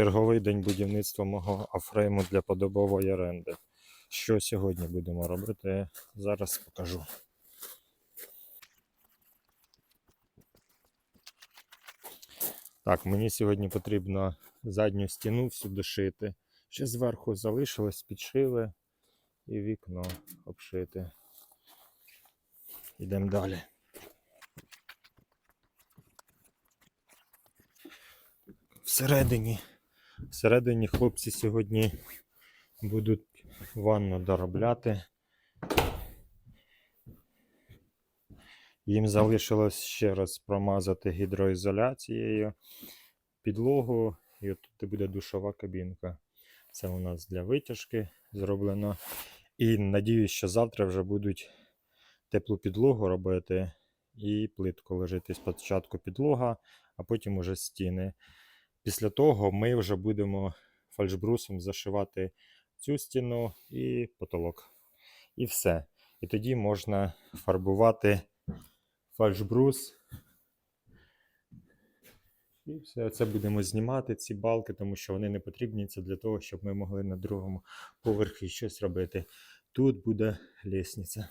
Черговий день будівництва мого афрейму для подобової оренди. Що сьогодні будемо робити? Зараз покажу. Так, мені сьогодні потрібно задню стіну всюди шити. Ще зверху залишилось, підшили і вікно обшити. Йдемо далі. Всередині. Всередині хлопці сьогодні будуть ванну доробляти. Їм залишилось ще раз промазати гідроізоляцією підлогу, і от тут буде душова кабінка. Це у нас для витяжки зроблено. І надіюсь, що завтра вже будуть теплу підлогу робити і плитку лежити спочатку підлога, а потім уже стіни. Після того ми вже будемо фальшбрусом зашивати цю стіну і потолок. І все. І тоді можна фарбувати фальшбрус. І все це будемо знімати, ці балки, тому що вони не потрібні. Це для того, щоб ми могли на другому поверхі щось робити. Тут буде лісниця.